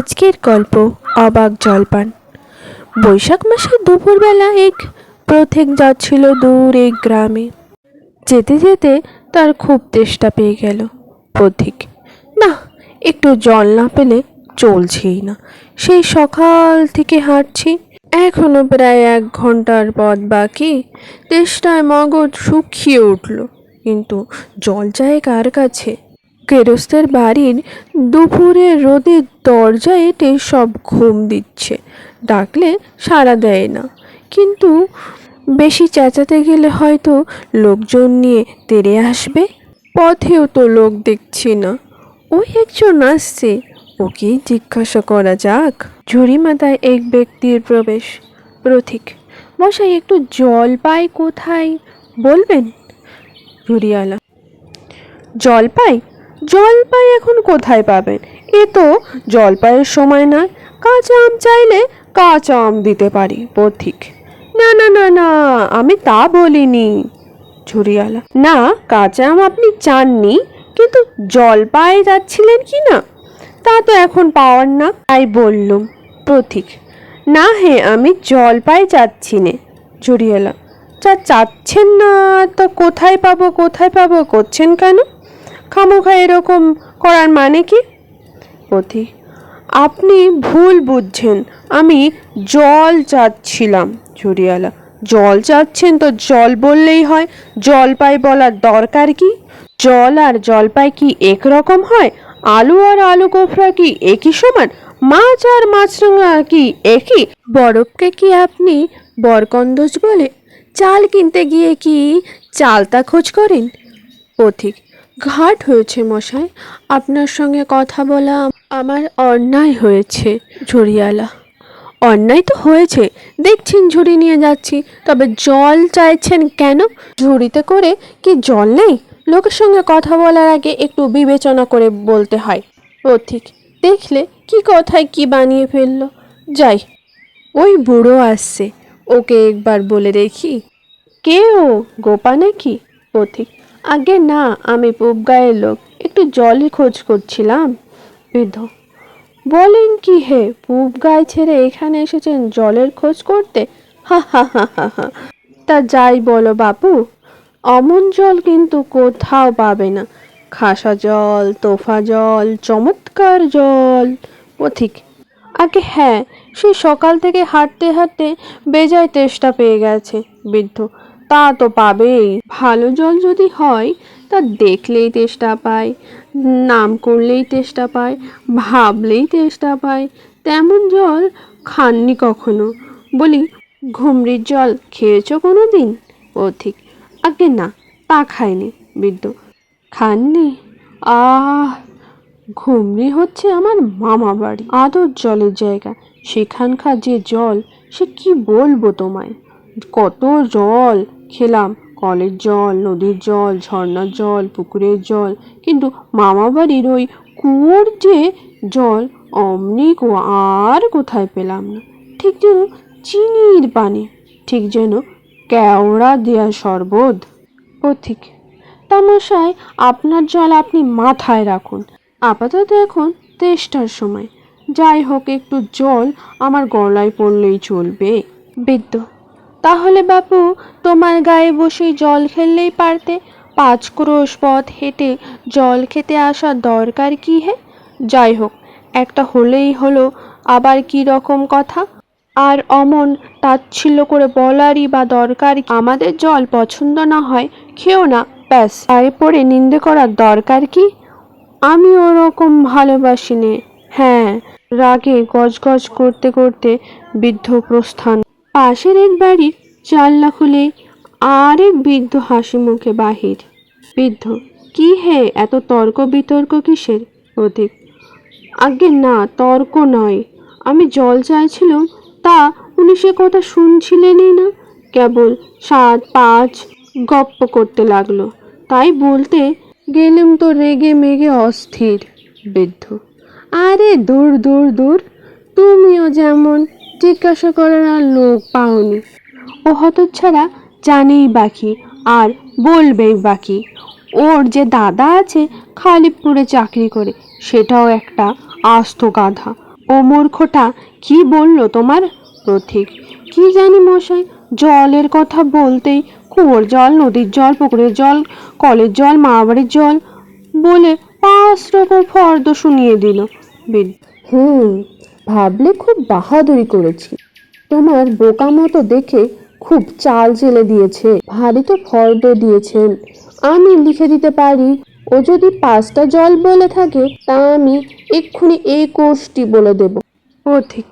আজকের গল্প অবাক জলপান। বৈশাখ মাসে দুপুরবেলা এক প্রথেক যাচ্ছিল দূর এক গ্রামে। যেতে যেতে তার খুব তেষ্টা পেয়ে গেল। পথিক না, একটু জল না পেলে চলছেই না। সেই সকাল থেকে হাঁটছি। এখনও প্রায় এক ঘণ্টার পথ বাকি। তেষ্টায় মগজ শুকিয়ে উঠল। কিন্তু জল চায় কার কাছে? গেরস্তের বাড়ির দুপুরে রোদের দরজা এটে সব ঘুম দিচ্ছে। ডাকলে সাড়া দেয় না। কিন্তু বেশি চেঁচাতে গেলে হয়তো লোকজন নিয়ে তেড়ে আসবে। পথেও তো লোক দেখছি না। ওই একজন আসছে। ওকে জিজ্ঞাসা করা যাক। ঝুড়ি মাথায় এক ব্যক্তির প্রবেশ। প্রথিক মশাই, একটু জল পাই কোথায়? বলবেন? ঝুড়িওয়ালা জলপাই জলপাই এখন কোথায় পাবেন? এ তো জলপাইয়ের সময় না কাঁচা আম চাইলে কাঁচা আম দিতে পারি, পথিক। না না না না, আমি তা বলিনি ঝুরিয়ালা না, কাঁচা আম আপনি চাননি, কিন্তু জলপাই যাচ্ছিলেন কি না? তা তো এখন পাওয়ার না, তাই বললুম প্রতীক না হে, আমি জলপাই চাচ্ছি নে ঝুরিয়ালা যা চাচ্ছেন না, তো কোথায় পাবো কোথায় পাবো, করছেন কেন? খামোখা এরকম করার মানে কি? পথি, আপনি ভুল বুঝছেন। আমি জল চাচ্ছিলাম ঝুড়িওয়ালা জল চাচ্ছেন তো জল বললেই হয়। জলপাই বলার দরকার কি? জল আর জলপাই কি একরকম হয়? আলু আর আলু কোফরা কি একই সমান? মাছ আর মাছরাঙা কি একই? বরফকে কি আপনি বরকন্দজ বলে? চাল কিনতে গিয়ে কি চালতা খোঁজ করেন? পথিক ঘাট হয়েছে মশাই। আপনার সঙ্গে কথা বলা আমার অন্যায় হয়েছে ঝুড়িয়ালা অন্যায় তো হয়েছে। দেখছেন ঝুড়ি নিয়ে যাচ্ছি, তবে জল চাইছেন কেন? ঝুড়িতে করে কি জল নেই? লোকের সঙ্গে কথা বলার আগে একটু বিবেচনা করে বলতে হয়। পথিক দেখলে কি কথায় কি বানিয়ে ফেলল। যাই, ওই বুড়ো আসছে। ওকে একবার বলে দেখি। কে ও গোপা নাকি? পথিক আগে না, আমি পুব গায়ের লোক। একটু জলই খোঁজ করছিলাম। বৃদ্ধ, বলেন কি হে, পুব গায়ে ছেড়ে এখানে এসেছেন জলের খোঁজ করতে? হা হা হা হা হা। তা যাই বলো বাপু, অমন জল কিন্তু কোথাও পাবে না। খাসা জল, তোফা জল, চমৎকার জল। পথিক, আগে হ্যাঁ সে সকাল থেকে হাঁটতে হাঁটতে বেজায় তেষ্টা পেয়ে গেছে। বৃদ্ধ তা তো পাবেই। ভালো জল যদি হয়, তা দেখলেই তেষ্টা পায়, নাম করলেই তেষ্টা পায়, ভাবলেই তেষ্টা পায়। তেমন জল খাননি কখনো। বলি, ঘুমরির জল খেয়েছো কোনো দিন ও ঠিক। আগে না, তা খায়নি বৃদ্ধ। খাননি? আহ, ঘুমরি হচ্ছে আমার মামা বাড়ি। আদর জলের জায়গা। সেখানকার যে জল, সে কি বলব তোমায়? কত জল! খেলাম। কলের জল, নদীর জল, ঝর্ণার জল, পুকুরের জল। কিন্তু মামা বাড়ির ওই কুয়োর যে জল, অমনি আর কোথায় পেলাম না। ঠিক যেন চিনির পানি, ঠিক যেন কেওড়া দেয়া শরবত। পথিক, তামশায় আপনার জল আপনি মাথায় রাখুন। আপাতত এখন তেষ্টার সময়। যাই হোক, একটু জল আমার গলায় পড়লেই চলবে। বৃদ্ধ তাহলে বাপু, তোমার গায়ে বসে জল খেললেই পারতে। পাঁচ ক্রোশ পথ হেঁটে জল খেতে আসার দরকার কি হে? যাই হোক, একটা হলেই হলো, আবার কি রকম কথা? আর অমন তাচ্ছিল্য করে বলারই বা দরকার আমাদের জল পছন্দ না হয়, খেও না, ব্যাস। পায়ে পড়ে নিন্দে করার দরকার কি? আমি ওরকম ভালোবাসি নে হ্যাঁ রাগে গজগজ করতে করতে বৃদ্ধ প্রস্থান পাশের এক বাড়ির জানলা খুলে আরেক বৃদ্ধ হাসি মুখে বাহির। বৃদ্ধ, কি হে, এত তর্ক বিতর্ক কিসের? প্রতীক আগে না, তর্ক নয়। আমি জল চাইছিলাম, তা উনি সে কথা শুনছিলেনই না। কেবল সাত পাঁচ গপ্প করতে লাগল। তাই বলতে গেলুম তো রেগে মেগে অস্থির। বৃদ্ধ, আরে, দূর দূর দূর। তুমিও যেমন জিজ্ঞাসা করার আর লোক পাওনি। ও হতচ্ছাড়া জানেই বাকি, আর বলবেই বাকি। ওর যে দাদা আছে খালিপুরে চাকরি করে, সেটাও একটা আস্ত গাধা। ও মূর্খটা কি বলল তোমার? প্রতীক। কি জানি মশাই, জলের কথা বলতেই কুয়োর জল, নদীর জল, পুকুরের জল, কলের জল মামাবাড়ির জল বলে পাঁচ রকম ফর্দ শুনিয়ে দিল। হুম ভাবলে খুব বাহাদুরি করেছি। তোমার বোকা মতো দেখে খুব চাল চেলে দিয়েছে। ভারী তো ফর্দ দিয়েছেন। আমি লিখে দিতে পারি, ও যদি পাঁচটা জল বলে থাকে, তা আমি এক্ষুনি এই কোর্সটি বলে দেব। ও ঠিক।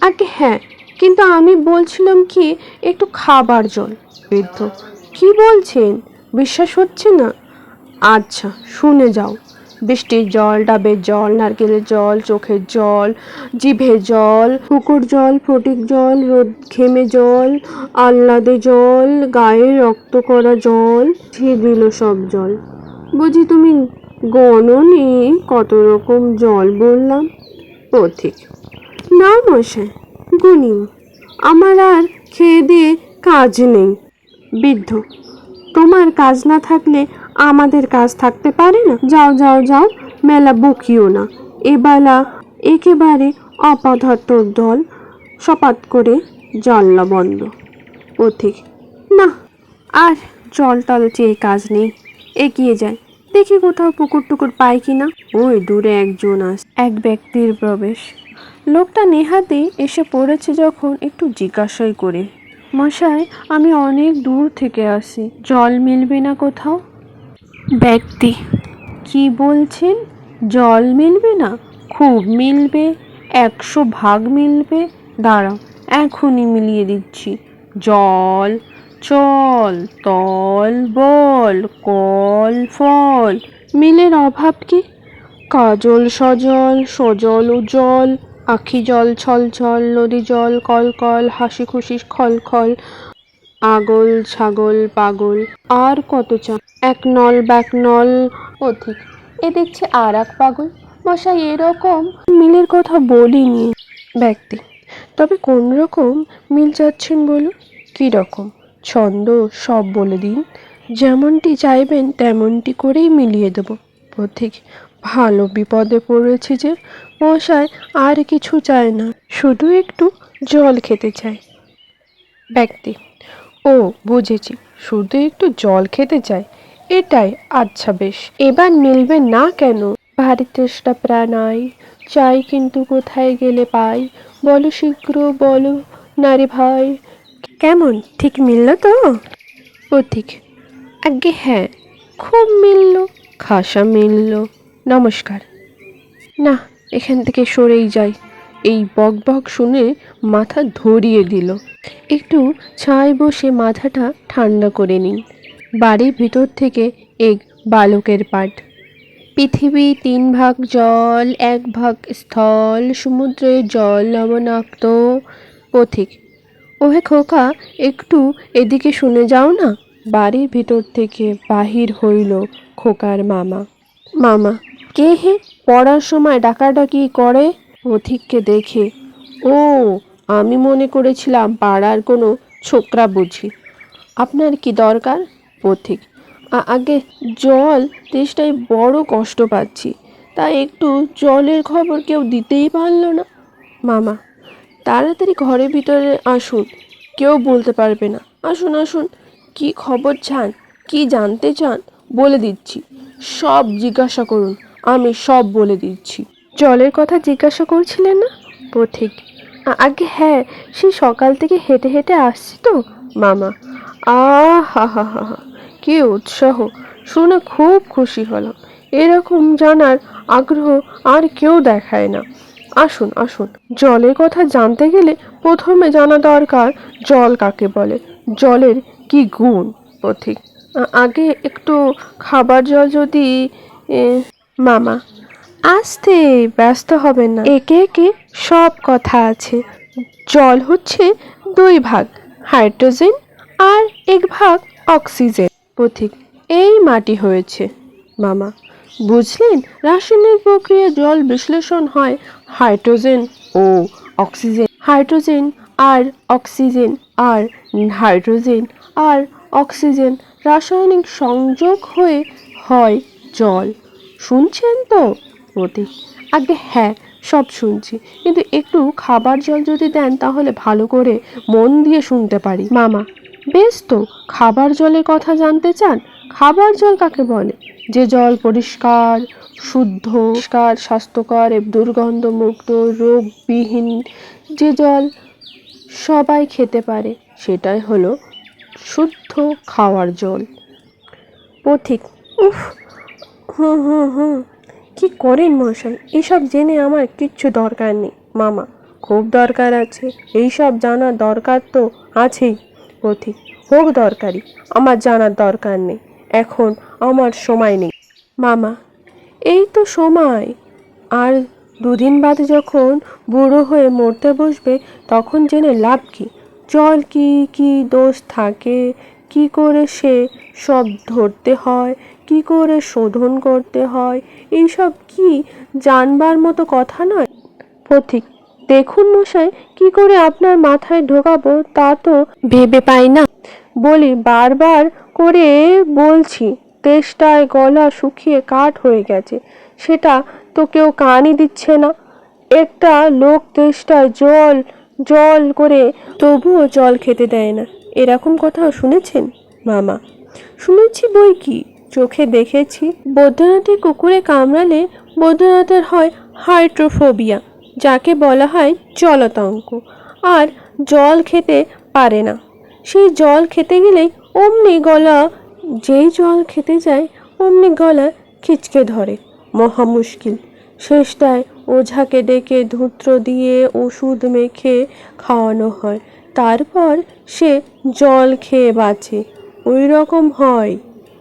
আগে হ্যাঁ কিন্তু আমি বলছিলাম কি, একটু খাবার জল। বৃদ্ধ, কি বলছেন? বিশ্বাস হচ্ছে না? আচ্ছা শুনে যাও। বৃষ্টির জল, ডাবের জল, নারকেলের জল, চোখের জল, জিভের জল, পুকুর জল, ফটিক জল, রোদ ঘেমে জল, আহ্লাদে জল, গায়ে রক্ত করা জল দিল সব জল। বুঝি তুমি গণনি কত রকম জল বললাম? পথিক না মশাই, গুনি। আমার আর খেয়ে দিয়ে কাজ নেই। বৃদ্ধ, তোমার কাজ না থাকলে আমাদের কাজ থাকতে পারে না। যাও যাও যাও, মেলা বকিও না। এবেলা একেবারে অপদার্থ দল সপাত করে জানলা বন্ধ। পথিক না আর জল টল চেয়ে কাজ নেই। এগিয়ে যায় দেখি কোথাও পুকুর টুকুর পাই কিনা ওই দূরে একজন আস, এক ব্যক্তির প্রবেশ। লোকটা নেহাতে এসে পড়েছে যখন একটু জিজ্ঞাসাই করে, মশাই, আমি অনেক দূর থেকে আসি। জল মিলবে না কোথাও? ব্যক্তি। কি বলছেন? জল মিলবে না? খুব মিলবে। একশো ভাগ মিলবে। দাঁড়াও, এখনই মিলিয়ে দিচ্ছি। জল, চল, তল, বল, কল, ফল। মিলের অভাব কি? কাজল সজল সজল উজল আখি জল, ছল ছল, নদী জল, কল কল, হাসি খুশি, খল খল। আগল ছাগল, পাগল, আর কত চা। এক নল ব্যাক নল অধিক। এ দেখছি আর এক পাগল। মশাই, এরকম মিলের কথা বলিনি। ব্যক্তি, তবে কোন রকম মিল যাচ্ছেন বলুন? কী রকম? ছন্দ সব বলে দিন। যেমনটি চাইবেন, তেমনটি করেই মিলিয়ে দেব। পথিক ভালো বিপদে পড়েছি যে মশায় আর কিছু চায় না। শুধু একটু জল খেতে চায় ব্যক্তি ও বুঝেছি। শুধু একটু জল খেতে চাই এটাই আচ্ছা বেশ। এবার মিলবে না কেন? ভারী চেষ্টা প্রাণাই চাই কিন্তু কোথায় গেলে পাই? বলো শীঘ্র বলো নারী ভাই। কেমন ঠিক মিলল তো? ও ঠিক আগে হ্যাঁ খুব মিলল খাসা মিলল। নমস্কার। না এখান থেকে সরেই যাই। এই বক বক শুনে মাথা ধরিয়ে দিল। একটু ছায় বসে মাথাটা ঠান্ডা করে নিন। বাড়ির ভিতর থেকে এক বালকের পাঠ পৃথিবী তিন ভাগ জল, এক ভাগ স্থল সমুদ্রের জল লবণাক্ত পথিক। ওহে খোকা, একটু এদিকে শুনে যাও না? বাড়ির ভিতর থেকে বাহির হইল খোকার মামা। মামা, কে হে? পড়ার সময় ডাকাডাকি করে? পথিককে দেখে, ও আমি মনে করেছিলাম পাড়ার কোনো ছোকরা বুঝি। আপনার কি দরকার? পথিক। আগে জল তেষ্টায় বড় কষ্ট পাচ্ছি। তাই একটু জলের খবর কেউ দিতেই পারল না। মামা, তাড়াতাড়ি ঘরের ভিতরে আসুন। কেউ বলতে পারবে না। আসুন আসুন। কি খবর চান কি জানতে চান? বলে দিচ্ছি। সব জিজ্ঞাসা করুন। আমি সব বলে দিচ্ছি। জলের কথা জিজ্ঞাসা করছিলেন না? পথিক। "আ- আগে হ্যাঁ সেই সকাল থেকে হেঁটে হেঁটে আসছি তো, মামা। আহ হা হা হা হা কি উৎসাহ। শুনে খুব খুশি হলাম। এরকম জানার আগ্রহ আর কেউ দেখায় না। আসুন আসুন। জলের কথা জানতে গেলে প্রথমে জানা দরকার জল কাকে বলে। জলের কি গুণ পথিক? আগে একটু খাবার জল যদি মামা। আসতে ব্যস্ত হবেন না। একে একে সব কথা আছে। জল হচ্ছে দুই ভাগ, হাইড্রোজেন আর এক ভাগ অক্সিজেন। পথিক, এই মাটি হয়েছে। মামা, বুঝলেন? রাসায়নিক প্রক্রিয়া জল বিশ্লেষণ হয় হাইড্রোজেন ও অক্সিজেন। হাইড্রোজেন আর অক্সিজেন আর হাইড্রোজেন আর অক্সিজেন রাসায়নিক সংযোগ হয়ে হয় জল। শুনছেন তো? প্রতীক আগে হ্যাঁ সব শুনছি। কিন্তু একটু খাবার জল যদি দেন তাহলে ভালো করে মন দিয়ে শুনতে পারি। মামা, বেশ তো, খাবার জলের কথা জানতে চান? খাবার জল কাকে বলে? যে জল পরিষ্কার, শুদ্ধ, পরিষ্কার, স্বাস্থ্যকর দুর্গন্ধমুক্ত রোগবিহীন, যে জল সবাই খেতে পারে, সেটাই হলো শুদ্ধ খাওয়ার জল। পথিক, উফ হুম হুম হুম কি করেন মশাই? এসব জেনে আমার কিচ্ছু দরকার নেই, মামা। খুব দরকার আছে। এইসব জানার দরকার তো আছেই, পথিক। হোক দরকারি, আমার জানার দরকার নেই। এখন আমার সময় নেই। মামা, এই তো সময়। আর দুদিন বাদে যখন বুড়ো হয়ে মরতে বসবে, তখন জেনে লাভ কি? জল কি কি দোষ থাকে? কি করে সে সব ধরতে হয়? কি করে শোধন করতে হয়? এইসব কি জানবার মতো কথা নয়? পথিক, দেখুন মশাই, কি করে আপনার মাথায় ঢোকাবো তা তো ভেবে পাই না। বলি, বারবার করে বলছি, তেষ্টায় গলা শুকিয়ে কাঠ হয়ে গেছে, সেটা তো কেউ কানই দিচ্ছে না। একটা লোক তেষ্টায় জল জল করে তবুও জল খেতে দেয় না। এরকম কথাও শুনেছেন, মামা? শুনেছি বই কি? চোখে দেখেছি। বৈদ্যনাথের কুকুরে কামড়ালে বৈদ্যনাথের হয় হাইড্রোফোবিয়া, যাকে বলা হয় জলতঙ্ক। আর জল খেতে পারে না। সেই জল খেতে গেলেই অমনি গলা, যেই জল খেতে যায়, অমনি গলা খিচকে ধরে। মহা মুশকিল। শেষটায় ওঝাকে ডেকে ধূত্র দিয়ে ওষুধ মেখে খাওয়ানো হয়। তারপর সে জল খেয়ে বাঁচে। ওই রকম হয়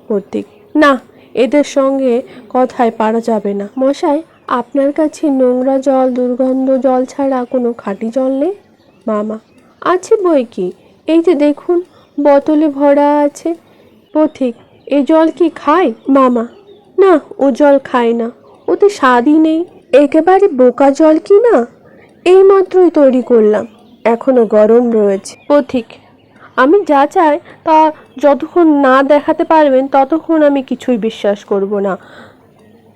প্রতীক না, এদের সঙ্গে কথায় পারা যাবে না। মশাই, আপনার কাছে নোংরা জল, দুর্গন্ধ জল ছাড়া কোনো খাঁটি জল নেই? মামা, আছে বই কি? এই যে দেখুন, বোতলে ভরা আছে। পথিক, এ জল কি খায়? মামা, না, ও জল খায় না। ওতে স্বাদই নেই। একেবারে বোকা জল কি না? এই মাত্রই তৈরি করলাম। এখনও গরম রয়েছে। পথিক আমি যা চাই তা যতক্ষণ না দেখাতে পারবেন, ততক্ষণ আমি কিছুই বিশ্বাস করব না।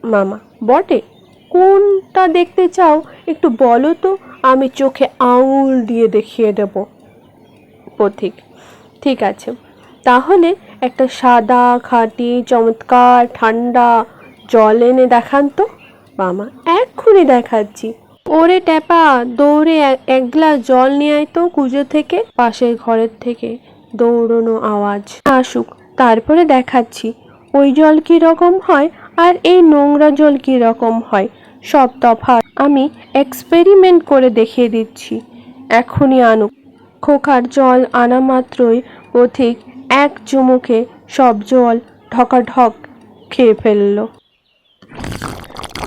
মামা, বটে? কোনটা দেখতে চাও একটু বলো তো, আমি চোখে আঙুল দিয়ে দেখিয়ে দেব। পথিক, ঠিক আছে। তাহলে একটা সাদা, খাঁটি, চমৎকার, ঠান্ডা জল এনে দেখান তো। মামা, এক্ষুনি দেখাচ্ছি। ওরে ট্যাপা, দৌড়ে এক- গ্লাস জল নিয়ে আয় তো কুজো থেকে, পাশের ঘরের থেকে, দৌড়নো আওয়াজ। আসুক, তারপরে দেখাচ্ছি। ওই জল কি রকম হয় আর এই নোংরা জল কি রকম হয়? সব তফাৎ আমি এক্সপেরিমেন্ট করে দেখিয়ে দিচ্ছি। এখনই আনুক। খোকার জল আনা মাত্রই পথিক এক চুমুকে সব জল ঢকাঢক খেয়ে ফেলল।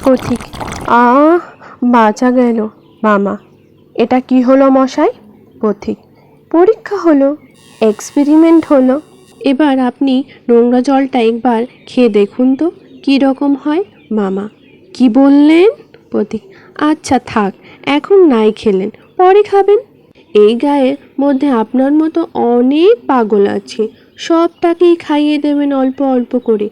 পথিক আহ! বাঁচা গেল, মামা। এটা কি হলো মশাই? পথিক। পরীক্ষা হলো এক্সপেরিমেন্ট হলো। এবার আপনি নোংরা জলটা একবার খেয়ে দেখুন তো, কী রকম হয়, মামা। কি বললেন? পথিক। আচ্ছা থাক, এখন নাই খেলেন, পরে খাবেন। এই গায়ের মধ্যে আপনার মতো অনেক পাগল আছে, সবটাকেই খাইয়ে দেবেন অল্প অল্প করে।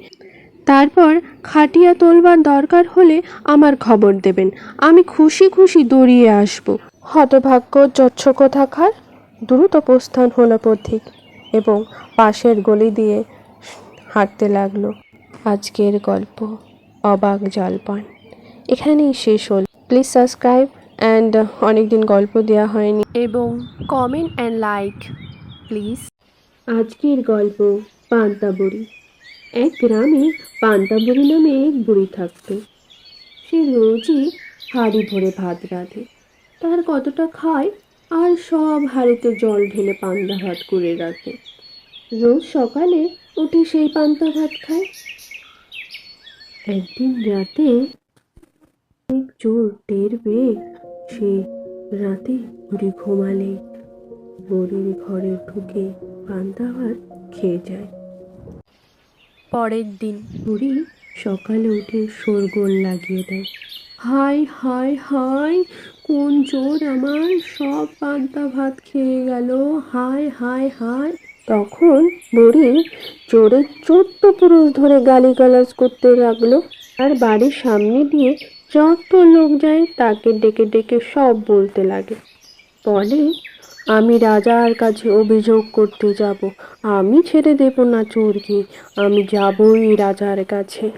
তারপর খাটিয়া তোলবার দরকার হলে আমার খবর দেবেন। আমি খুশি খুশি দৌড়িয়ে আসব। হতভাগ্য যচ্ছ কোথাকার দ্রুত প্রস্থান হলো পথিক এবং পাশের গলি দিয়ে হাঁটতে লাগল। আজকের গল্প অবাক জলপান। এখানেই শেষ হল। প্লিজ সাবস্ক্রাইব অ্যান্ড অনেকদিন গল্প দেওয়া হয়নি। এবং কমেন্ট অ্যান্ড লাইক প্লিজ। আজকের গল্প পান্তাবুড়ি। এক গ্রামে পান্তাবুড়ি নামে এক বুড়ি থাকতো। সে রোজই হাড়ি ভরে ভাত রাঁধে। তার কতটা খায়, আর সব হাড়িতে জল ঢেলে পান্তা ভাত করে রাখে রোজ সকালে উঠে সেই পান্তা ভাত খায়। একদিন রাতে এক চোর টের পেয়ে সে রাতে বুড়ি ঘুমালে। বুড়ির ঘরে ঢুকে পান্তা ভাত খেয়ে যায়। পরের দিন। বুড়ি সকালে উঠে শোরগোল লাগিয়ে দেয়। হাই হাই হাই, কোন চোর আমার? সব পান্তা ভাত খেয়ে গেল। হাই হাই হাই। তখন বুড়ি চোরের চোদ্দ পুরুষ ধরে গালিগালাজ করতে লাগল। আর বাড়ির সামনে দিয়ে যত লোক যায় তাকে ডেকে ডেকে সব বলতে লাগে। বলে আমি রাজার কাছে অভিযোগ করতে যাব। আমি ছেড়ে দেব না চোরকে। আমি যাবই রাজার কাছে।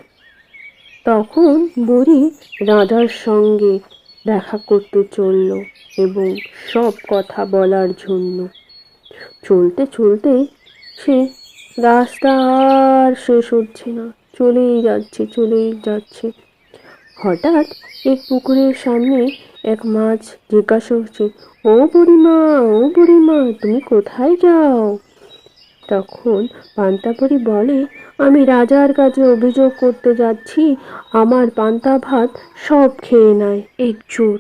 তখন বুড়ি রাজার সঙ্গে দেখা করতে চলল এবং সব কথা বলার জন্য। চলতে চলতে সে রাস্তা আর শেষ হচ্ছে না। চলেই যাচ্ছে চলেই যাচ্ছে। হঠাৎ এক পুকুরের সামনে এক মাছ জিজ্ঞাসা হচ্ছে, ও বুড়িমা ও বুড়িমা, তুমি কোথায় যাও? তখন পান্তাপুরি বলে, আমি রাজার কাছে অভিযোগ করতে যাচ্ছি, আমার পান্তা ভাত সব খেয়ে নেয় এক চোর।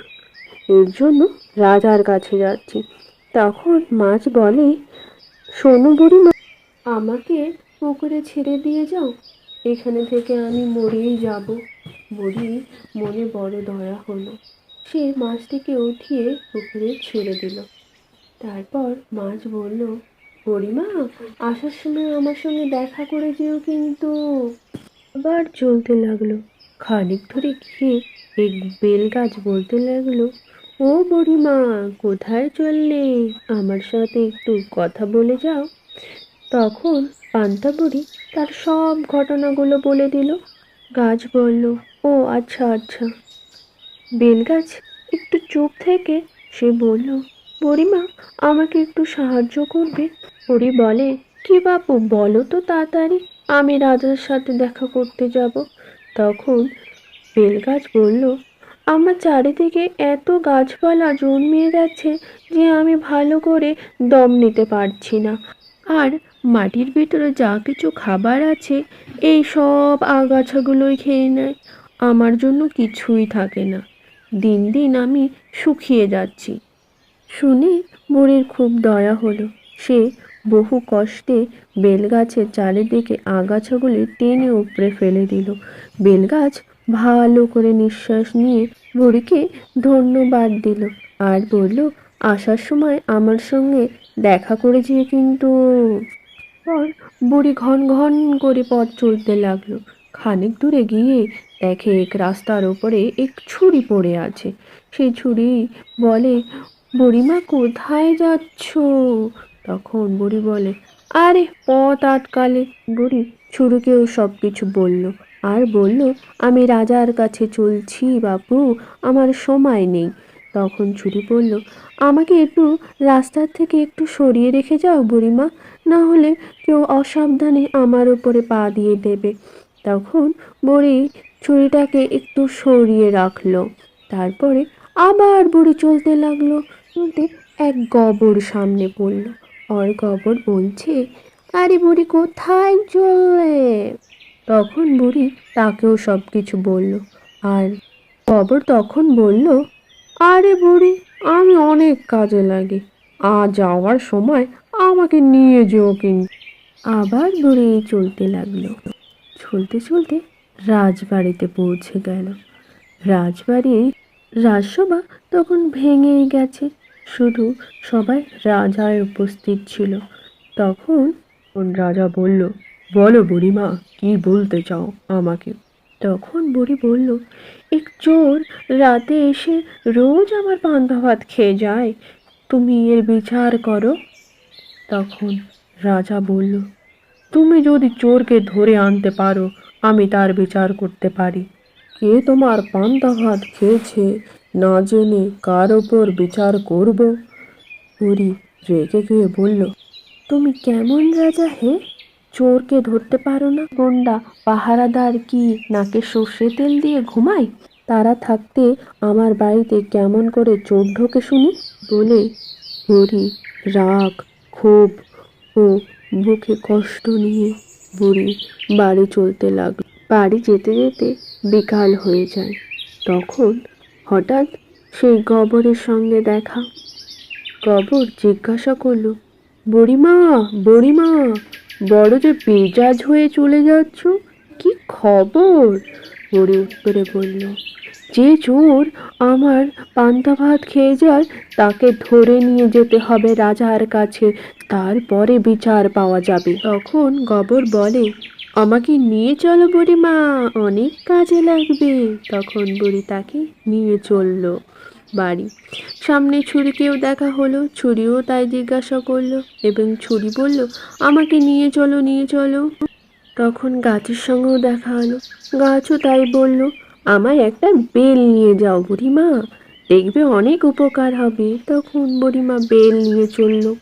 এর জন্য রাজার কাছে যাচ্ছি। তখন মাছ বলে, শোনো বুড়িমা, আমাকে পুকুরে ছেড়ে দিয়ে যাও, এখানে থেকে আমি মরেই যাব। বুড়ি মনে বড় দয়া হলো। সে মাছটিকে উঠিয়ে পুকুরে ছেড়ে দিল। তারপর মাছ বলল, বুড়িমা, আসার সময় আমার সঙ্গে দেখা করে যেও কিন্তু। আবার চলতে লাগল। খানিক ধরে গিয়ে এক বেল গাছ বলতে লাগল, ও বুড়িমা, কোথায় চললে? আমার সাথে একটু কথা বলে যাও। তখন পান্তা বুড়ি তার সব ঘটনাগুলো বলে দিল। গাছ বলল, ও আচ্ছা আচ্ছা। বেলগাছ একটু চুপ থেকে সে বলল, বুড়িমা, আমাকে একটু সাহায্য করবে? বুড়ি বলে, কি বাপু, বলো তো তাড়াতাড়ি, আমি রাজার সাথে দেখা করতে যাব। তখন বেলগাছ বলল, আমার চারিদিকে এত গাছপালা জন্মিয়ে যাচ্ছে যে আমি ভালো করে দম নিতে পারছি না। আর মাটির ভিতরে যা কিছু খাবার আছে, এই সব আগাছাগুলোই খেয়ে নেয়। আমার জন্য কিছুই থাকে না। দিন দিন আমি শুকিয়ে যাচ্ছি। শুনে বুড়ির খুব দয়া হলো। সে বহু কষ্টে বেলগাছের চারিদিকে আগাছাগুলি টেনে উপড়ে ফেলে দিল। বেলগাছ ভালো করে নিঃশ্বাস নিয়ে বুড়িকে ধন্যবাদ দিল আর বলল, আসার সময় আমার সঙ্গে দেখা করে যেয়ে কিন্তু বুড়ি ঘন ঘন করে পথ চলতে লাগল। খানিক দূরে গিয়ে দেখে এক রাস্তার ওপরে এক ছুরি পড়ে আছে। সেই ছুরি বলে, বুড়িমা, কোথায় যাচ্ছ? তখন বুড়ি বলে, আরে, পথ আটকালে। বুড়ি ছুরুকেও সব কিছু বলল আর বলল, আমি রাজার কাছে চলছি বাপু, আমার সময় নেই। তখন ছুরি বলল আমাকে একটু রাস্তার থেকে একটু সরিয়ে রেখে যাও বুড়িমা, না হলে কেউ অসাবধানে আমার উপরে পা দিয়ে দেবে। তখন বুড়ি ছুরিটাকে একটু সরিয়ে রাখল, তারপরে আবার বুড়ি চলতে লাগল, চলতে এক গবর সামনে পড়ল। আর গবর বলছে, আরে বুড়ি, কোথায় চললে? তখন বুড়ি তাকেও সব কিছু বলল, আর গবর তখন বলল আরে বুড়ি, আমি অনেক কাজে লাগে। আজ যাওয়ার সময় আমাকে নিয়ে যেও কিন্তু। আবার বুড়ি চলতে লাগল। চলতে চলতে রাজবাড়িতে পৌঁছে গেল। রাজবাড়ির রাজসভা তখন ভেঙেই গেছে। শুধু সবাই রাজায় উপস্থিত ছিল। তখন রাজা বলল, বলো বুড়িমা, কি বলতে চাও আমাকে? তখন বুড়ি বলল, এক চোর রাতে এসে রোজ আমার পান্তা ভাত খেয়ে যায়। তুমি এর বিচার করো। তখন রাজা বলল, তুমি যদি চোরকে ধরে আনতে পারো, আমি তার বিচার করতে পারি। কে তোমার পান্তা ভাত খেয়েছে না জেনে কার ওপর বিচার করব? বুড়ি রেগে গিয়ে বলল, তুমি কেমন রাজা হে? চোরকে ধরতে পারো না। গন্ডা, পাহারাদার কি নাকে সর্ষে তেল দিয়ে ঘুমায়? তারা থাকতে আমার বাড়িতে কেমন করে চোর ঢোকে শুনি? বলে বুড়ি রাগ, ক্ষোভ ও বুকে কষ্ট নিয়ে বুড়ি বাড়ি চলতে লাগল। বাড়ি যেতে যেতে বিকাল হয়ে যায়। তখন হঠাৎ সেই গবরের সঙ্গে দেখা। গবর জিজ্ঞাসা করল, বুড়িমা বুড়িমা বড় যে বেজাজ হয়ে চলে যাচ্ছ, কি খবর? বুড়ি উত্তরে বলল, যে চোর আমার পান্তা ভাত খেয়ে যায়, তাকে ধরে নিয়ে যেতে হবে রাজার কাছে, তারপরে বিচার পাওয়া যাবে। তখন গবর বলে, আমাকে নিয়ে চলো বুড়িমা, অনেক কাজে লাগবে। তখন বুড়ি তাকে নিয়ে চলল। বাড়ি। সামনে ছুরিকেও দেখা হলো, ছুরিও তাই জিজ্ঞাসা করল এবং ছুরি বলল, আমাকে নিয়ে চলো নিয়ে চলো। তখন গাছের সঙ্গেও দেখা হলো। গাছও তাই বলল, আমায় একটা বেল নিয়ে যাও বুড়িমা, দেখবে অনেক উপকার হবে। তখন বুড়িমা বেল নিয়ে চলল।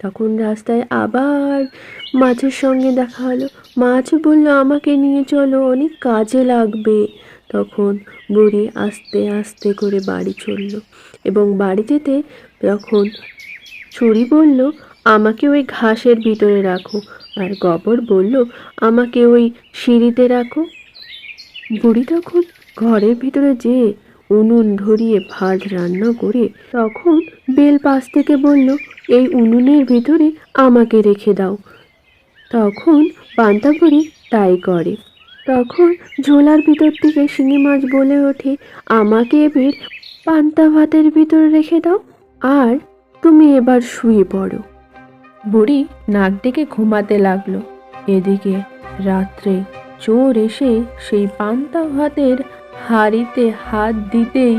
তখন রাস্তায় আবার মাছের সঙ্গে দেখা হলো। মাছও বলল, আমাকে নিয়ে চলো, অনেক কাজে লাগবে। তখন বুড়ি আস্তে আস্তে করে বাড়ি চলল এবং বাড়ি যেতে তখন ছুরি বলল, আমাকে ওই ঘাসের ভিতরে রাখো। আর গবর বলল, আমাকে ওই সিঁড়িতে রাখো। বুড়ি তখন ঘরের ভিতরে যেয়ে উনুন ধরিয়ে ভাত রান্না করে তখন বেল পাশ থেকে বলল, এই উনুনের ভিতরে আমাকে রেখে দাও। তখন পান্তা বুড়ি তাই করে। তখন ঝোলার ভিতর থেকে শিঙি মাছ বলে ওঠে, আমাকে এবার পান্তা ভাতের ভিতর রেখে দাও, আর তুমি এবার শুয়ে পড়ো। বুড়ি নাক ডেকে ঘুমাতে লাগল। এদিকে রাত্রে চোর এসে সেই পান্তা ভাতের হাড়িতে হাত দিতেই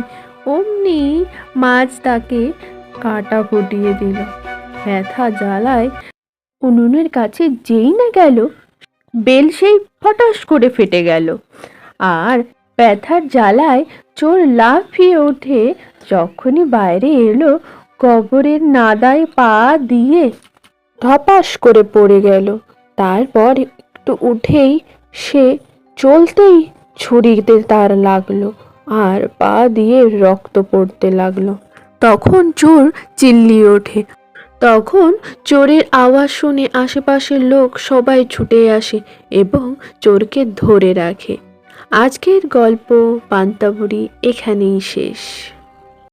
অমনি মাছ তাকে কাটা ফুটিয়ে দিল। ব্যথা জ্বালায় উনুনের কাছে যেই না গেল বেল সেই ফটাস করে ফেটে গেল। আর ব্যথার জ্বালায় চোর লাফিয়ে ওঠে, যখনই বাইরে এলো কবরের নাদায় পা দিয়ে ধপাস করে পড়ে গেল। তারপর একটু উঠেই সে চলতেই ছুরিতে তার লাগল আর পা দিয়ে রক্ত পড়তে লাগল। তখন চোর চিল্লিয়ে ওঠে তখন চোরের আওয়াজ শুনে আশেপাশের লোক সবাই ছুটে আসে এবং চোরকে ধরে রাখে। আজকের গল্প পান্তাবুড়ি এখানেই শেষ।